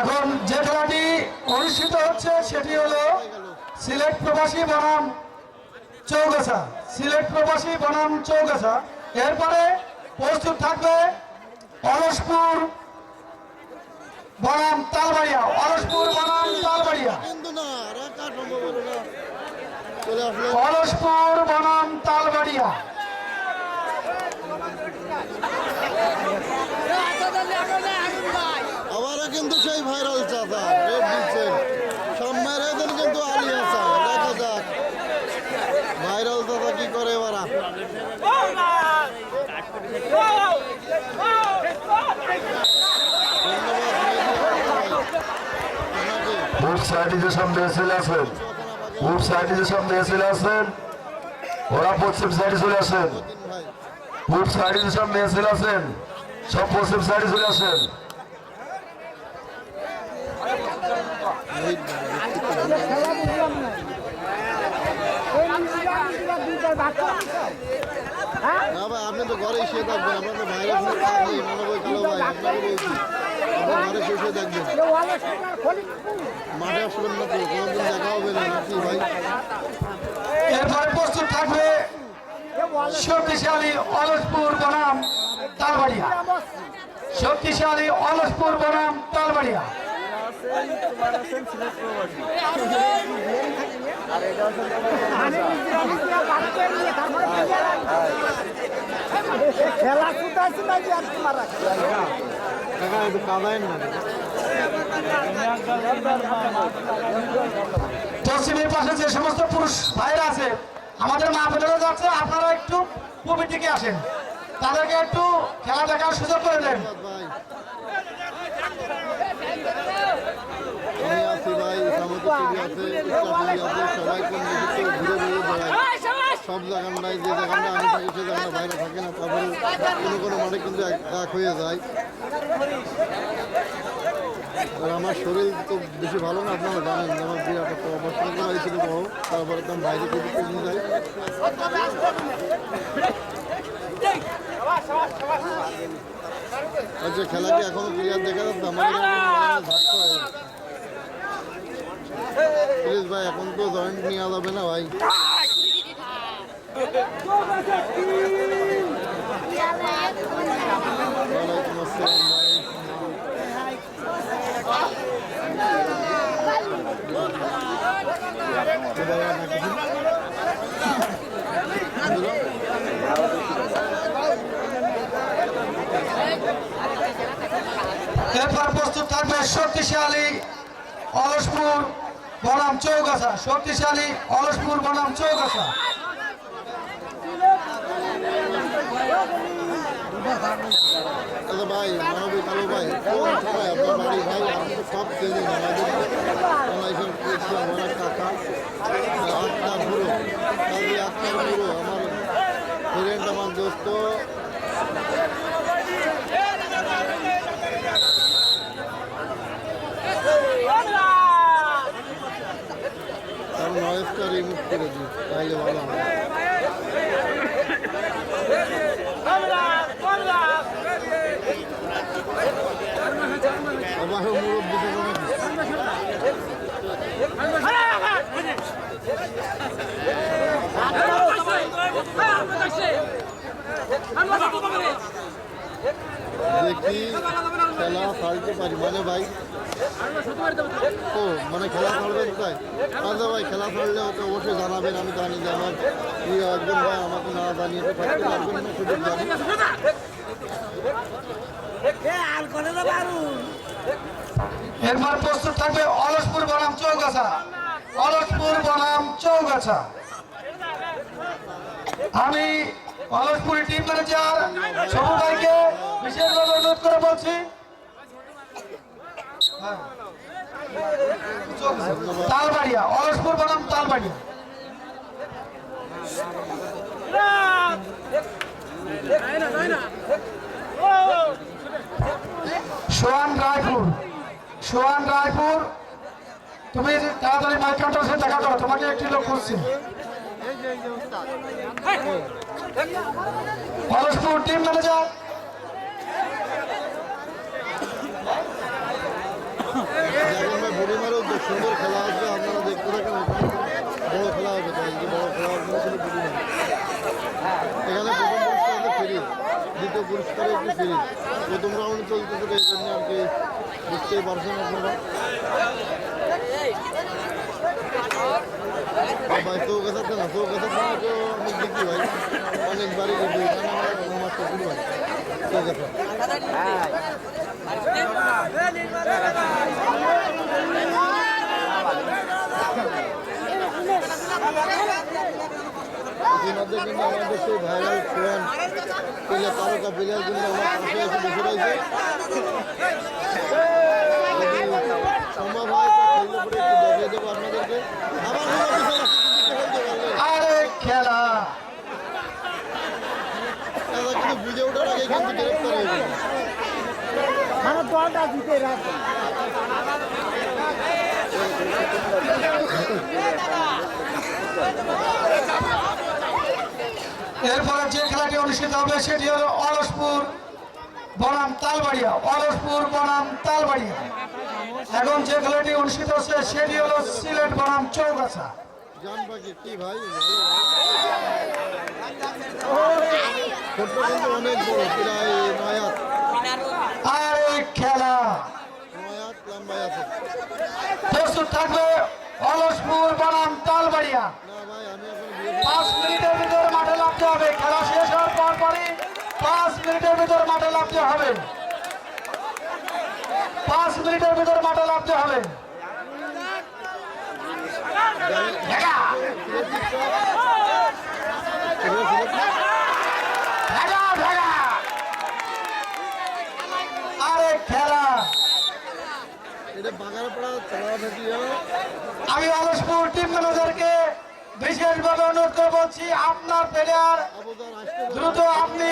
এখন যে খেলাটি অনুষ্ঠিত হচ্ছে সেটি হলো সিলেট প্রবাসী বনাম চৌগাছা। সিলেট প্রবাসী বনাম চৌগাছা। এরপরে প্রস্তুত থাকবে অলসপুর বনাম তালবাড়িয়া। অলসপুর বনাম তালবাড়িয়া। অলসপুর বনাম তালবাড়িয়া আবারও কিন্তু সেই ভাইরাল চাচা রেড দিচ্ছেন সামনের এদের কিন্তু আলী হাসান দেখা যাক ভাইরাল চাচা কি করে এবারা উঠ সাইডে যে সামনে চলে আসেন সাইডে যে সামনে চলে আসেন, ওরা পশ্চিম সাইডে চলে আসেন উঠ সাইডে যে সামনে চলে আসেন, সব পশ্চিম সাইডে চলে আসেন। আপনি তো ঘরে শুয়ে থাকবেন আপনার নেই মানে বই কালো ভাই, আপনাকে বলছি আপনি ঘরে শুয়ে শুয়ে মাঠে আসবেন না তো কোনোদিন দেখা হবে না। নাকি ভাই? এরপরে প্রস্তুত থাকবে শক্তিশালী অলসপুর বনাম তালবাড়িয়া। শক্তিশালী অলসপুর বনাম তালবাড়িয়া। খেলা কোথায় ছিল আর কি মারা কাকা একটু কাদায় না পশ্চিমের পাশে যে সমস্ত পুরুষ ভাইরা আছে আমাদের মা বোনেরা যাচ্ছে আপনারা একটু পূর্বের দিকে আসেন। তাদেরকে একটু খেলা দেখার সুযোগ করে দেন। সবাই সব জায়গাটায় যে জায়গাটা আমি থাকি সে জায়গাটা বাইরে থাকে না, তারপরে কোনো কোনো মাঠে কিন্তু এক হয়ে যায়। আর আমার শরীর তো বেশি ভালো না, আপনারা জানেন যে আমার বিরাট একটা অবস্থান করা হয়েছিল বহু তারপরে তো বাইরে কিছু নিয়ে যাই আর যে খেলাটি এখনও ক্লিয়ার দেখা যাচ্ছে? আমাদের প্লিজ ভাই, এখন তো জয়েন্ট নেওয়া যাবে না ভাই। এরপর প্রস্তুত থাকবে শক্তিশালী অলসপুর বনাম চৌগাছা। শক্তিশালী অলসপুর বনাম চৌগাছা। আচ্ছা ভাই মানবিক সব চেনেন আমাদের বাংলাদেশের অনেক কাকা আত্মার আমার আমার দোস্ত। আবারও মুরব্বী খেলা ছাড়তে পারি? মানে ভাই। ও মানে খেলা ছাড়বেন তাই? আচ্ছা খেলা ছাড়লে ওকে অবশ্যই জানাবেন, আমি জানি যে আমার একজন ভাই আমাকে না জানিয়ে পারবেন সুযোগ জানি। এরপর প্রস্তুত থাকবে অলসপুর বনাম চৌগাছা অলসপুর বনাম চৌগাছা আমি অলসপুরি টিম ম্যানেজার ভাইকে বিশেষভাবে অনুরোধ করে বলছি হ্যাঁ। তালবাড়িয়া অলসপুর বনাম তালবাড়িয়া সোহান রায়পুর সোহান রায়পুর, তুমি তাড়াতাড়ি মাইক কাউন্টার সাথে দেখা করো, তোমাকে একটি লোক খুঁজছে। পরশপুর টিম ম্যানেজার সুন্দর খেলা এখানে প্রথম পুরস্কার দ্বিতীয় পুরস্কারে প্রথম রাউন্ড চলতেছে তো এই জন্য আর কি বুঝতেই পারছেন আপনারা। ভাই চৌকা থাকছে না চৌকা থাকছে না তো অনেক দেখি ভাই। অনেকবারই দেখি এখানে আমার আমার শ্বশুর ভাই। চৌকা থাক ইতিমধ্যে কিন্তু আমাদের সেই ভাইরাল ফ্রেন্ড প্লেয়ার তারকা প্লেয়ার কিন্তু আমার পাশে এসে বসে রয়েছে হয় তো খেললে পরে একটু দেখিয়ে দেবো আপনাদেরকে আবার খেলা কিন্তু বুঝে ওঠার আগে কিন্তু গ্রেপ্তার হয়ে যাবে মানে দলটা জিতে রাখবে এরপরে যে খেলাটি অনুষ্ঠিত হবে সেটি হলো অলসপুর বনাম তালবাড়িয়া। অলসপুর বনাম তালবাড়িয়া। এখন যে খেলাটি অনুষ্ঠিত হচ্ছে সেটি হলো সিলেট বনাম চৌগাছা। খেলা থাকবে অলসপুর বনাম তালবাড়িয়া। পাঁচ মিনিটের ভিতর হবে খেলা শেষ হওয়ার পর পরই পাঁচ মিনিটের ভিতর মাঠে নামতে হবে। পাঁচ মিনিটের ভিতর মাঠে নামতে হবে। আরে খেলা। থাকি আমি অলসপুর টিম ম্যানেজারকে বিশেষভাবে অনুরোধ করে বলছি, আপনার প্লেয়ার দ্রুত আপনি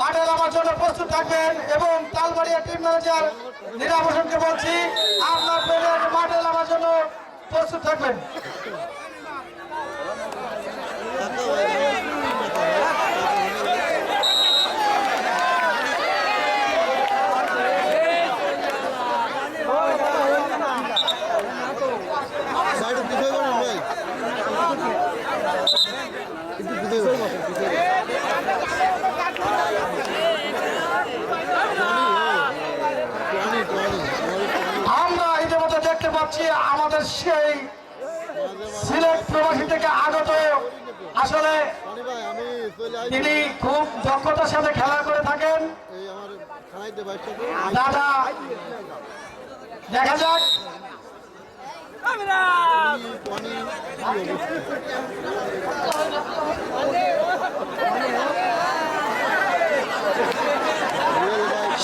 মাঠে নামার জন্য প্রস্তুত থাকবেন এবং তালবাড়িয়া টিম ম্যানেজার নীরা বলছি, আপনার প্লেয়ার মাঠে নামার জন্য প্রস্তুত থাকবেন সাইডে পিছিয়ে যাবেন ভাই একটু পিছিয়ে যাবেন পিছিয়ে যাবেন। টনি, টনি, টনি, আমাদের টনি। আমরা ইতিমধ্যে দেখতে পাচ্ছি আমাদের সেই প্রবাসী থেকে আগত আসলে খুব দক্ষতার খেলা করে থাকেন। দেখা যাক।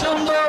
সুন্দর